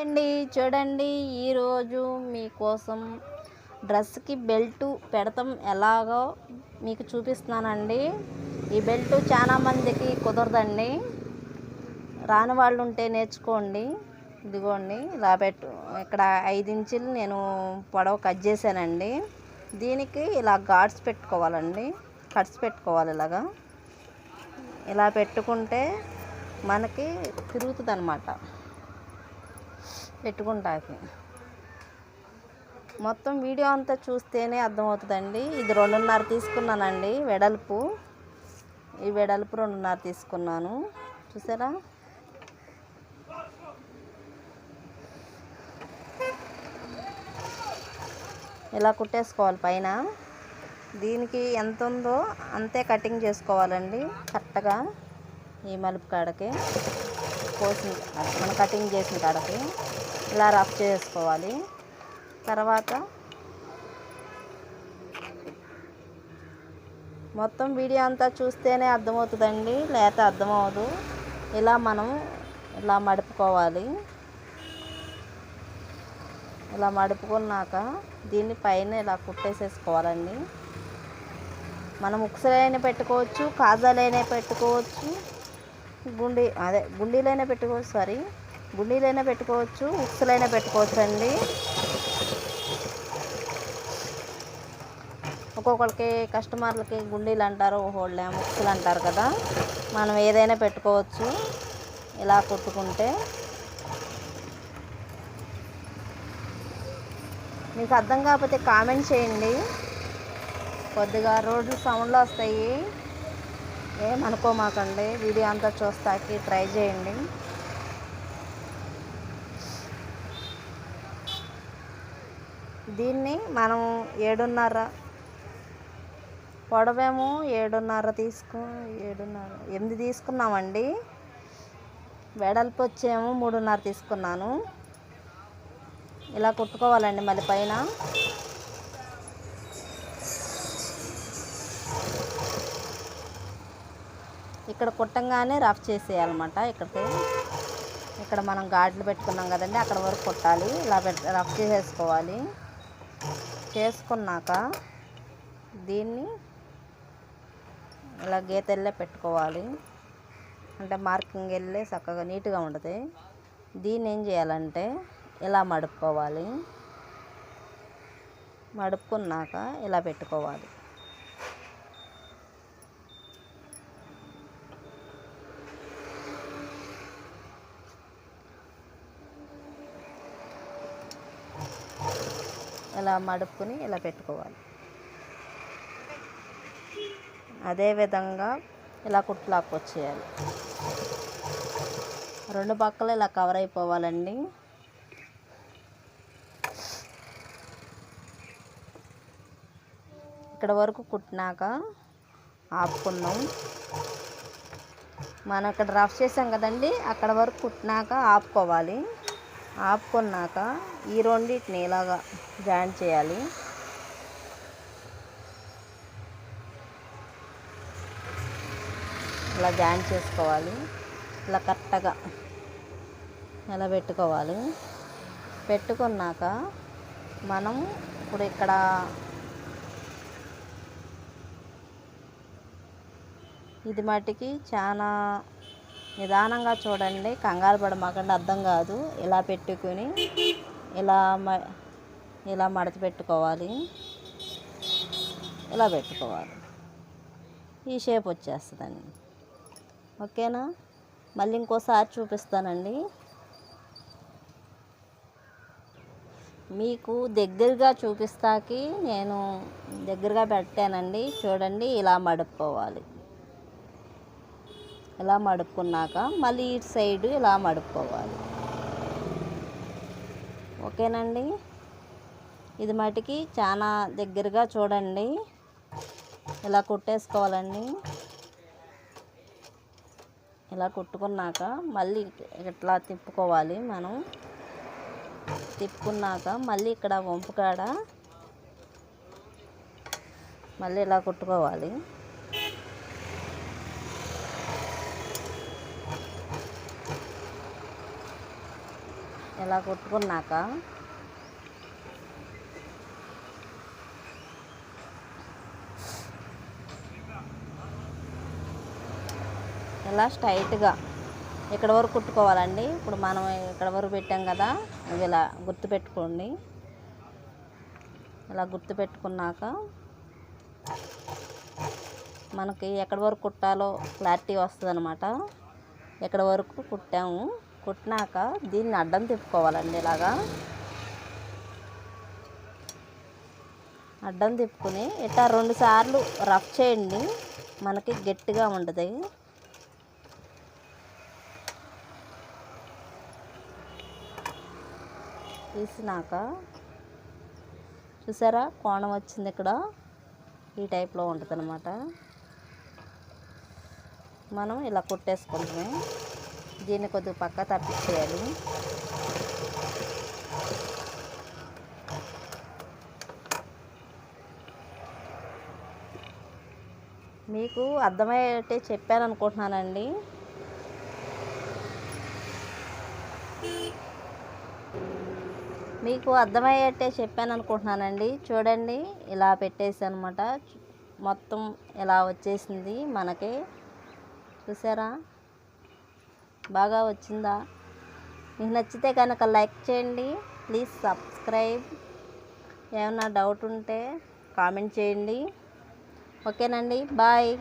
అండి చూడండి ఈరోజు మీకోసం డ్రెస్కి బెల్ట్ పెడతాం. ఎలాగో మీకు చూపిస్తున్నానండి. ఈ బెల్ట్ చాలా మందికి కుదరదండి. రాని వాళ్ళు ఉంటే నేర్చుకోండి. ఇదిగోండి ఇలా పెట్టు. ఇక్కడ ఐదు ఇంచులు నేను పొడవ కట్ చేశానండి. దీనికి ఇలా గాడ్స్ పెట్టుకోవాలండి. కట్స్ పెట్టుకోవాలి ఇలాగా. ఇలా పెట్టుకుంటే మనకి తిరుగుతుంది అనమాట పెట్టుకుంటాకి. మొత్తం వీడియో అంతా చూస్తేనే అర్థమవుతుందండి. ఇది రెండున్నర తీసుకున్నానండి వెడల్పు. ఈ వెడల్పు రెండున్నర తీసుకున్నాను. చూసారా? ఇలా కుట్టేసుకోవాలి పైన. దీనికి ఎంత ఉందో అంతే కటింగ్ చేసుకోవాలండి కరెక్ట్గా ఈ మలుపు కాడకి. కోసిన మనం కటింగ్ చేసిన కాడకి. ఇలా రఫ్ చేసుకోవాలి. తర్వాత మొత్తం వీడియో అంతా చూస్తేనే అర్థమవుతుందండి లేకపోతే అర్థమవదు ఇలా మనం ఇలా మడుపుకోవాలి. ఇలా మడుపుకున్నాక దీన్ని పైన ఇలా కుట్టేసేసుకోవాలండి. మనం ఉక్సలైనా పెట్టుకోవచ్చు కాజాలైనా పెట్టుకోవచ్చు గుండి అదే గుండీలైనా పెట్టుకోవచ్చు సారీ గుండీలైనా పెట్టుకోవచ్చు ఉక్సులైనా పెట్టుకోవచ్చు అండి ఒక్కొక్కరికి కస్టమర్లకి గుండీలు అంటారు హోళ్ళే ముక్సులు అంటారు కదా. మనం ఏదైనా పెట్టుకోవచ్చు ఇలా కుట్టుకుంటే. మీకు అర్థం కాకపోతే కామెంట్ చేయండి. కొద్దిగా రోడ్లు సౌండ్లు వస్తాయి. ఏమనుకోమాకండి వీడియో అంతా చూస్తాకి ట్రై చేయండి. దీన్ని మనం ఏడున్నర పొడవేమో ఏడున్నర తీసుకు ఏడున్నర ఎనిమిది తీసుకున్నామండి. వెడల్పు వచ్చేమో మూడున్నర తీసుకున్నాను. ఇలా కుట్టుకోవాలండి మళ్ళీ పైన. ఇక్కడ కుట్టంగానే రఫ్ చేసేయాలన్నమాట ఇక్కడికి. ఇక్కడ మనం గాడ్లు పెట్టుకున్నాం కదండి అక్కడ వరకు కుట్టాలి. ఇలా పెట్ రఫ్ చేసేసుకోవాలి. చేసుకున్నాక దీన్ని ఇలా గీతల్లే పెట్టుకోవాలి. అంటే మార్కింగ్ వెళ్ళి చక్కగా నీట్గా ఉంటుంది. దీన్ని ఏం చేయాలంటే ఇలా మడుపుకోవాలి మడుపుకున్నాక ఇలా పెట్టుకోవాలి. ఇలా మడుపుకొని ఇలా పెట్టుకోవాలి. అదేవిధంగా ఇలా కుట్లాకు వచ్చేయాలి. రెండు పక్కలు ఇలా కవర్ అయిపోవాలండి. ఇక్కడ వరకు కుట్టినాక ఆపుకున్నాం మనం ఇక్కడ రఫ్ చేసాం కదండి అక్కడ వరకు కుట్టినాక ఆపుకోవాలి. ఆపుకున్నాక ఈ రెండింటిని ఇలాగా జాయిన్ చేయాలి. ఇలా జాయిన్ చేసుకోవాలి. ఇలా కరెక్ట్గా ఇలా పెట్టుకోవాలి పెట్టుకున్నాక మనం ఇప్పుడు ఇక్కడ ఇది మటుకి చాలా నిదానంగా చూడండి. కంగారు పడమాకండి. అర్థం కాదు. ఇలా పెట్టుకుని ఇలా మ ఇలా మడత పెట్టుకోవాలి. ఇలా పెట్టుకోవాలి. ఈ షేప్ వచ్చేస్తుందండి. ఓకేనా? మళ్ళీ ఇంకోసారి చూపిస్తానండి. మీకు దగ్గరగా చూపిస్తాకి నేను దగ్గరగా పెట్టానండి. చూడండి ఇలా మడుపుకోవాలి ఇలా మడుక్కున్నాక మళ్ళీ ఇటు సైడ్ ఇలా మడుక్కోవాలి. ఓకేనండి? ఇది మటుకి చాలా దగ్గరగా చూడండి. ఇలా కుట్టేసుకోవాలండి. ఇలా కుట్టుకున్నాక మళ్ళీ ఇట్లా తిప్పుకోవాలి మనం. తిప్పుకున్నాక మళ్ళీ ఇక్కడ వంపు కాడ మళ్ళీ ఇలా కుట్టుకోవాలి. ఇలా కుట్టుకున్నాక? ఇలా స్ట్రైట్గా ఇక్కడ వరకు కుట్టుకోవాలండి? ఇప్పుడు మనం ఇక్కడ వరకు పెట్టాం కదా ఇది ఇలా గుర్తు పెట్టుకోండి ఇలా గుర్తు పెట్టుకున్నాక మనకి ఎక్కడి వరకు కుట్టాలో క్లారిటీ వస్తుంది అనమాట ఎక్కడ వరకు కుట్టాము? కుట్టినాక దీన్ని అడ్డం తిప్పుకోవాలండి ఇలాగా. అడ్డం తిప్పుకుని ఇట్లా రెండు సార్లు రఫ్ చేయండి మనకి గట్టిగా ఉంటుంది. తీసినాక చూసారా కోణం వచ్చింది ఇక్కడ? ఈ టైప్లో ఉంటుంది అనమాట మనం ఇలా కుట్టేసుకుంటామే. దీన్ని కొద్దిగా పక్క తప్పించేయాలి. మీకు అర్థమయ్యేటే చెప్పాను అనుకుంటున్నానండి. మీకు అర్థమయ్యేట్టే చెప్పాను అనుకుంటున్నానండి. చూడండి ఇలా పెట్టేసి అనమాట మొత్తం ఇలా వచ్చేసింది మనకి. చూసారా? బాగా వచ్చిందా? మీకు నచ్చితే కనుక లైక్ చేయండి. Please subscribe. ఏమైనా డౌట్ ఉంటే కామెంట్ చేయండి. ఓకేనండి. బాయ్.